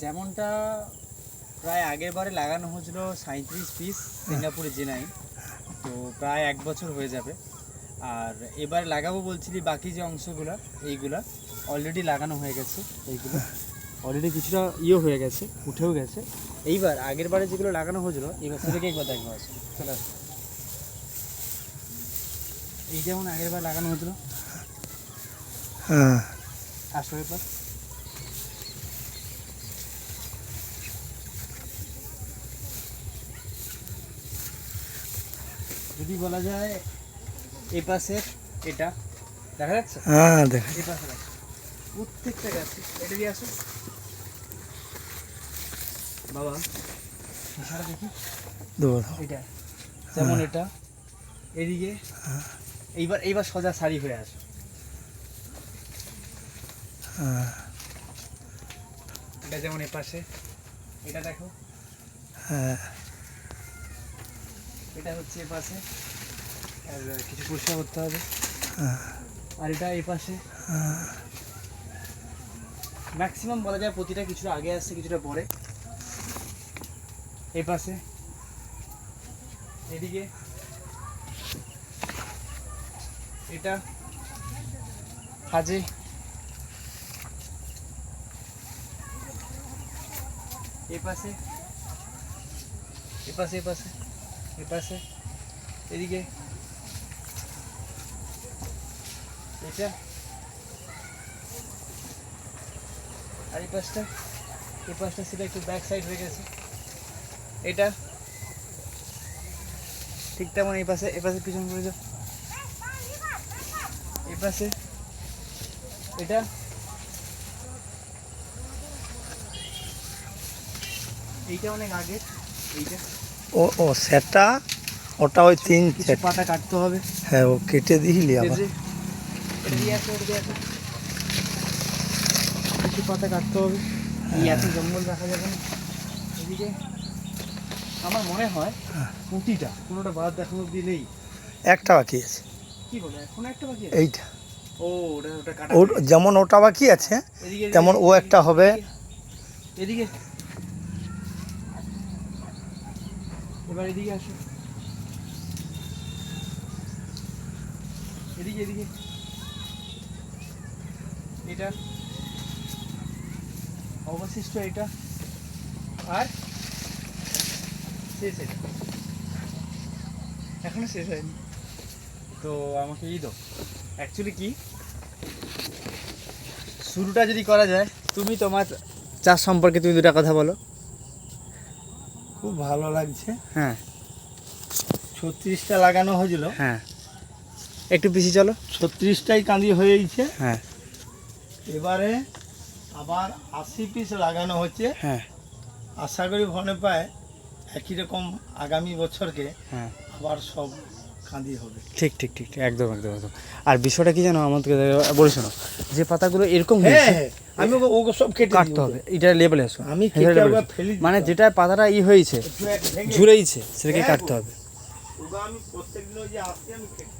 যেমনটা প্রায় আগের বারে লাগানো হয়েছিল সাঁত্রিশ পিস সিঙ্গাপুরে জেনাই। তো প্রায় এক বছর হয়ে যাবে। আর এবার লাগাবো বলছিলি বাকি যে অংশগুলো এইগুলা অলরেডি লাগানো হয়ে গেছে এইগুলো। অলরেডি কিছুটা ইয়ে হয়ে গেছে উঠেও গেছে। এইবার আগের বারে যেগুলো লাগানো হয়েছিল এবার সেটাকে একবার দেখব আছে চলে। আসো এই যেমন আগের বার লাগানো হয়েছিল। হ্যাঁ। আসো এবার যদি বলা যায় এই পাশের এটা দেখা যাচ্ছে? হ্যাঁ দেখা। এই পাশে প্রত্যেকটা গাছে এটা দিয়ে আসো। বাবা দেখি। এটা যেমন এটা এদিকে। এইবার এইবার সোজা সারি হয়ে আসো। হ্যাঁ। এটা যেমন এ পাশে এটা দেখো। হ্যাঁ। এটা হচ্ছে এ পাশে। আর কিছু পরিষ্কার করতে হবে। হ্যাঁ, আর এটা এই পাশে। ম্যাক্সিমাম বলা যায় প্রতিটা কিছুটা আগে আসছে কিছুটা পরে। এই পাশে। এদিকে। এটা। হাজে। এই পাশে। এ পাশে এ পাশে। এ পাশে এদিকে এটা আর এই পাশটা এই পাশটা সেটা একটু ব্যাক সাইড হয়ে গেছে এটা ঠিক তেমন এই পাশে এই পাশে পিছন করে যাও এই পাশে এটা এইটা অনেক আগে এইটা ও ও সেটা? ওটা ওই তিন পাতা কাটতে হবে। হ্যাঁ ও কেটে দিলি আবার। কিছু পাতা কাটতে হবে। এত জঙ্গল রাখা যাবে না। এদিকে আমার মনে হয় পুঁটিটা কোনোটা বাদ দেখানো নেই। একটা বাকি আছে। কি বলে? এখন একটা বাকি আছে? এইটা। ও ওটা ওটা কাটা যেমন ওটা বাকি আছে তেমন ও একটা হবে। এদিকে এবার এদিকে আসো। এদিকে এদিকে। এটা? অবশিষ্ট এটা? আর? শেষ এটা। এখনও শেষ হয়নি। তো আমাকে এই দাও। অ্যাকচুয়ালি কি? শুরুটা যদি করা যায়, তুমি তোমার চাষ সম্পর্কে তুমি দুটা কথা বলো। খুব ভালো লাগছে। হ্যাঁ। ছত্রিশটা লাগানো হয়েছিল। হ্যাঁ। একটু পিছিয়ে চলো। ছত্রিশটাই কাঁদি হয়েছে। হ্যাঁ। এবারে আবার আশি পিস লাগানো হচ্ছে। হ্যাঁ। আশা করি ভনে পায় একই রকম আগামী বছরকে হ্যাঁ। আবার সব কাঁদি হবে। ঠিক ঠিক ঠিক ঠিক, একদম একদম একদম। আর বিষয়টা কি জানো আমাদেরকে বলে শোনো যে পাতাগুলো এরকম হ্যাঁ হয়েছে হ্যাঁ, আমি ওকে সব কেটে কাটতে হবে এটা লেবেলে আসো। আমি কেটে আবার আসো। মানে যেটা পাতাটা ই হয়েছে ঝুলেইছে সেটাকে হ্যাঁ কাটতে হবে। ওকে আমি প্রত্যেকদিন ওই যে আসছি আমি কেটে